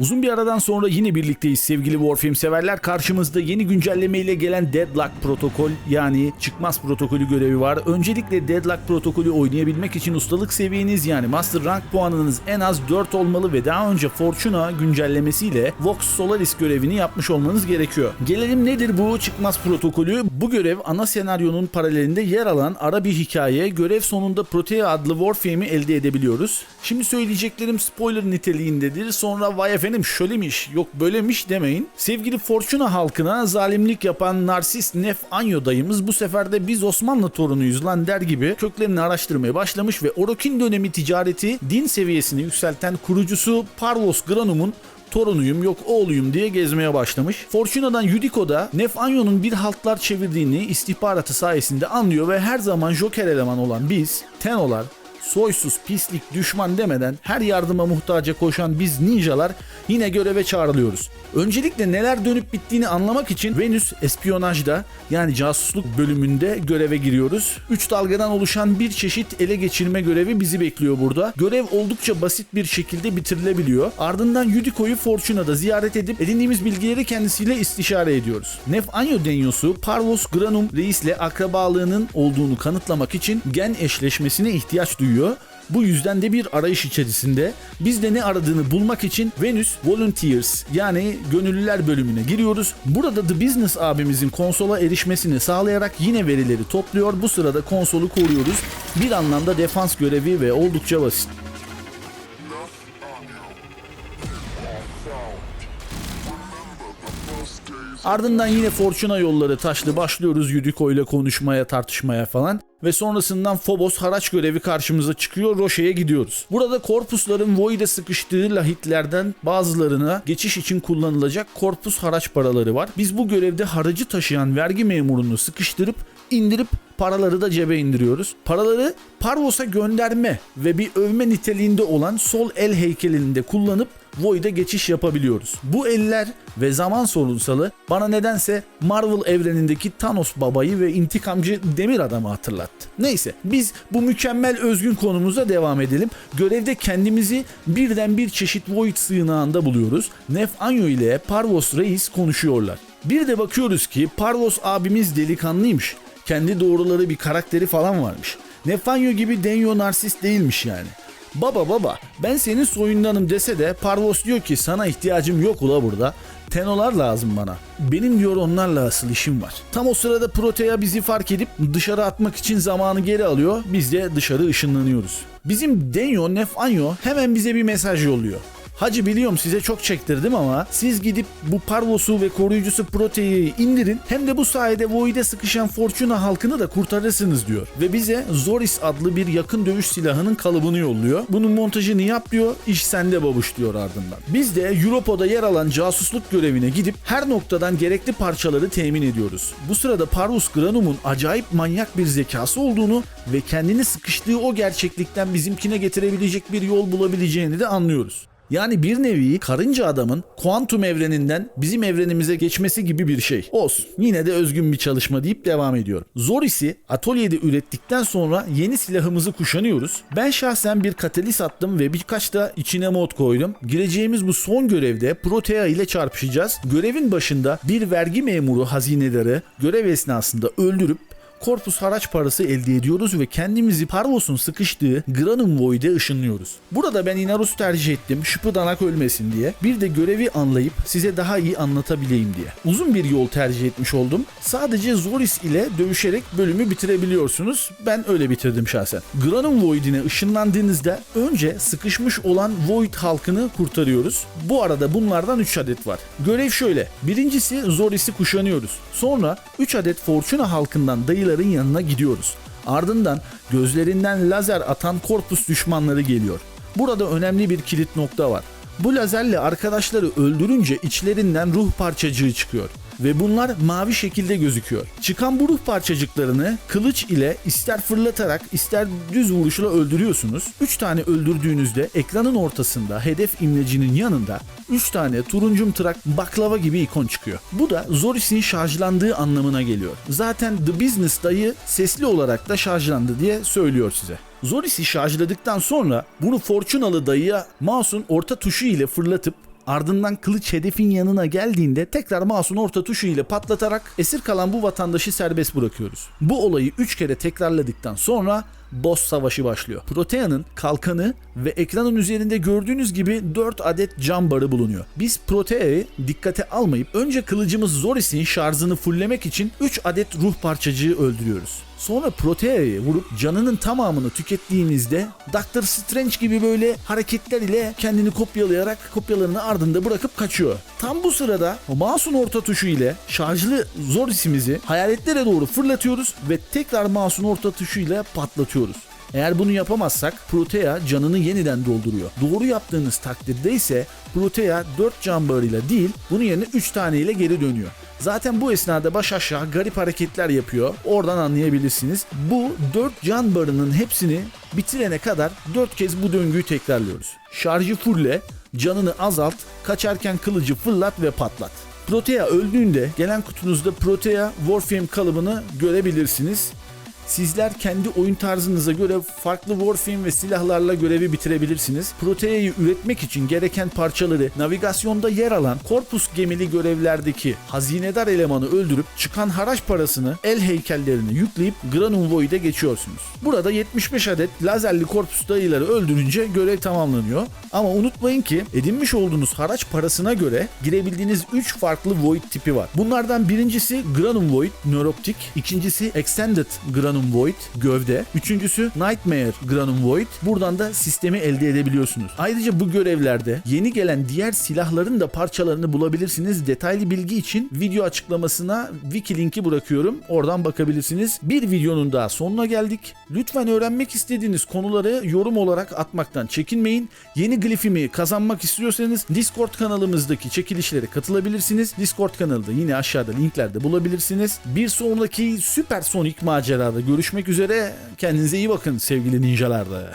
Uzun bir aradan sonra yine birlikteyiz sevgili Warframe severler. Karşımızda yeni güncelleme ile gelen Deadlock protokol yani çıkmaz protokolü görevi var. Öncelikle Deadlock protokolü oynayabilmek için ustalık seviyeniz yani Master Rank puanınız en az 4 olmalı ve daha önce Fortuna güncellemesiyle Vox Solaris görevini yapmış olmanız gerekiyor. Gelelim nedir bu çıkmaz protokolü? Bu görev ana senaryonun paralelinde yer alan ara bir hikaye. Görev sonunda Protea adlı Warframe'i elde edebiliyoruz. Şimdi söyleyeceklerim spoiler niteliğindedir. Sonra vay efendim şöylemiş yok böylemiş demeyin. Sevgili Fortuna halkına zalimlik yapan narsist Nef Anyo dayımız bu sefer de biz Osmanlı torunuyuz lan der gibi köklerini araştırmaya başlamış ve Orokin dönemi ticareti din seviyesini yükselten kurucusu Parvos Granum'un torunuyum yok oğluyum diye gezmeye başlamış. Fortuna'dan Yudiko'da Nef Anyo'nun bir haltlar çevirdiğini istihbaratı sayesinde anlıyor ve her zaman Joker eleman olan biz, Tenolar, soysuz, pislik, düşman demeden her yardıma muhtaca koşan biz ninjalar yine göreve çağrılıyoruz. Öncelikle neler dönüp bittiğini anlamak için Venüs espiyonajda yani casusluk bölümünde göreve giriyoruz. 3 dalgadan oluşan bir çeşit ele geçirme görevi bizi bekliyor burada. Görev oldukça basit bir şekilde bitirilebiliyor. Ardından Yudiko'yu Fortuna'da ziyaret edip edindiğimiz bilgileri kendisiyle istişare ediyoruz. Nef Anyo Denyosu Parvos Granum reisle akrabalığının olduğunu kanıtlamak için gen eşleşmesine ihtiyaç duyuyor. Bu yüzden de bir arayış içerisinde biz de ne aradığını bulmak için Venus Volunteers yani gönüllüler bölümüne giriyoruz. Burada The Business abimizin konsola erişmesini sağlayarak yine verileri topluyor. Bu sırada konsolu koruyoruz. Bir anlamda defans görevi ve oldukça basit. Ardından yine Fortuna yolları taşlı başlıyoruz Yudiko ile konuşmaya tartışmaya falan. Ve sonrasından Phobos haraç görevi karşımıza çıkıyor. Roşe'ye gidiyoruz. Burada korpusların Void'e sıkıştığı lahitlerden bazılarına geçiş için kullanılacak korpus haraç paraları var. Biz bu görevde haracı taşıyan vergi memurunu sıkıştırıp indirip paraları da cebe indiriyoruz. Paraları Parvos'a gönderme ve bir övme niteliğinde olan sol el heykelinde kullanıp Void'e geçiş yapabiliyoruz. Bu eller ve zaman sorunsalı bana nedense Marvel evrenindeki Thanos babayı ve intikamcı demir adamı hatırlattı. Neyse biz bu mükemmel özgün konumuza devam edelim. Görevde kendimizi birden bir çeşit Void sığınağında buluyoruz. Nef Anyo ile Parvos Reis konuşuyorlar. Bir de bakıyoruz ki Parvos abimiz delikanlıymış. Kendi doğruları bir karakteri falan varmış. Nefanyo gibi denyo narsist değilmiş yani. Baba baba ben senin soyundanım dese de Parvos diyor ki sana ihtiyacım yok ula burada. Tenolar lazım bana. Benim diyor onlarla asıl işim var. Tam o sırada Protea bizi fark edip dışarı atmak için zamanı geri alıyor. Biz de dışarı ışınlanıyoruz. Bizim Denyo Nefanyo hemen bize bir mesaj yolluyor. Hacı biliyorum size çok çektirdim ama siz gidip bu Parvos'u ve koruyucusu Protea'yı indirin hem de bu sayede Void'e sıkışan Fortuna halkını da kurtarırsınız diyor. Ve bize Zoris adlı bir yakın dövüş silahının kalıbını yolluyor. Bunun montajını yap diyor, iş sende babuş diyor ardından. Biz de Europa'da yer alan casusluk görevine gidip her noktadan gerekli parçaları temin ediyoruz. Bu sırada Parvus Granum'un acayip manyak bir zekası olduğunu ve kendini sıkıştığı o gerçeklikten bizimkine getirebilecek bir yol bulabileceğini de anlıyoruz. Yani bir nevi karınca adamın kuantum evreninden bizim evrenimize geçmesi gibi bir şey. Olsun. Yine de özgün bir çalışma deyip devam ediyorum. Zoris'i atölyede ürettikten sonra yeni silahımızı kuşanıyoruz. Ben şahsen bir katalis attım ve birkaç da içine mod koydum. Gireceğimiz bu son görevde Protea ile çarpışacağız. Görevin başında bir vergi memuru hazinedarı görev esnasında öldürüp korpus haraç parası elde ediyoruz ve kendimizi Parvos'un sıkıştığı Granum Void'e ışınlıyoruz. Burada ben Inarus tercih ettim şıpıdanak ölmesin diye. Bir de görevi anlayıp size daha iyi anlatabileyim diye. Uzun bir yol tercih etmiş oldum. Sadece Zoris ile dövüşerek bölümü bitirebiliyorsunuz. Ben öyle bitirdim şahsen. Granum Void'ine ışınlandığınızda önce sıkışmış olan Void halkını kurtarıyoruz. Bu arada bunlardan 3 adet var. Görev şöyle. Birincisi Zoris'i kuşanıyoruz. Sonra 3 adet Fortuna halkından dayıların yanına gidiyoruz. Ardından gözlerinden lazer atan korpus düşmanları geliyor. Burada önemli bir kilit nokta var. Bu lazerle arkadaşları öldürünce içlerinden ruh parçacığı çıkıyor ve bunlar mavi şekilde gözüküyor. Çıkan bu ruh parçacıklarını kılıç ile ister fırlatarak ister düz vuruşla öldürüyorsunuz. 3 tane öldürdüğünüzde ekranın ortasında hedef imlecinin yanında 3 tane turuncum tırak baklava gibi ikon çıkıyor. Bu da Zoris'in şarjlandığı anlamına geliyor. Zaten The Business dayı sesli olarak da şarjlandı diye söylüyor size. Zoris'i şarjladıktan sonra bunu Fortunalı dayıya mouse'un orta tuşu ile fırlatıp Ardından kılıç hedefin yanına geldiğinde tekrar mouse'un orta tuşu ile patlatarak esir kalan bu vatandaşı serbest bırakıyoruz. Bu olayı 3 kere tekrarladıktan sonra boss savaşı başlıyor. Protea'nın kalkanı ve ekranın üzerinde gördüğünüz gibi 4 adet cam barı bulunuyor. Biz Protea'yı dikkate almayıp önce kılıcımız Zoris'in şarjını fulllemek için 3 adet ruh parçacığı öldürüyoruz. Sonra Protea'yı vurup canının tamamını tükettiğinizde Doctor Strange gibi böyle hareketler ile kendini kopyalayarak kopyalarını ardında bırakıp kaçıyor. Tam bu sırada mouse'un orta tuşu ile şarjlı Zoris'imizi hayaletlere doğru fırlatıyoruz ve tekrar mouse'un orta tuşu ile patlatıyoruz. Eğer bunu yapamazsak Protea canını yeniden dolduruyor. Doğru yaptığınız takdirde ise Protea 4 can barıyla değil bunun yerine 3 taneyle geri dönüyor. Zaten bu esnada baş aşağı garip hareketler yapıyor. Oradan anlayabilirsiniz. Bu 4 can barının hepsini bitirene kadar 4 kez bu döngüyü tekrarlıyoruz. Şarjı fulle, canını azalt, kaçarken kılıcı fırlat ve patlat. Protea öldüğünde gelen kutunuzda Protea Warframe kalıbını görebilirsiniz. Sizler kendi oyun tarzınıza göre farklı Warframe ve silahlarla görevi bitirebilirsiniz. Protea'yı üretmek için gereken parçaları navigasyonda yer alan Korpus gemili görevlerdeki hazinedar elemanı öldürüp çıkan haraç parasını el heykellerine yükleyip Granum Void'e geçiyorsunuz. Burada 75 adet lazerli Korpus dayıları öldürünce görev tamamlanıyor. Ama unutmayın ki edinmiş olduğunuz haraç parasına göre girebildiğiniz 3 farklı Void tipi var. Bunlardan birincisi Granum Void nöroptik, ikincisi Extended Granum Void gövde, üçüncüsü Nightmare Granum Void. Buradan da sistemi elde edebiliyorsunuz. Ayrıca bu görevlerde yeni gelen diğer silahların da parçalarını bulabilirsiniz. Detaylı bilgi için video açıklamasına wiki linki bırakıyorum. Oradan bakabilirsiniz. Bir videonun daha sonuna geldik. Lütfen öğrenmek istediğiniz konuları yorum olarak atmaktan çekinmeyin. Yeni glifimi kazanmak istiyorsanız Discord kanalımızdaki çekilişlere katılabilirsiniz. Discord kanalı da yine aşağıda linklerde bulabilirsiniz. Bir sonraki süper sonik macerada görüşmek üzere. Kendinize iyi bakın sevgili ninjalar da.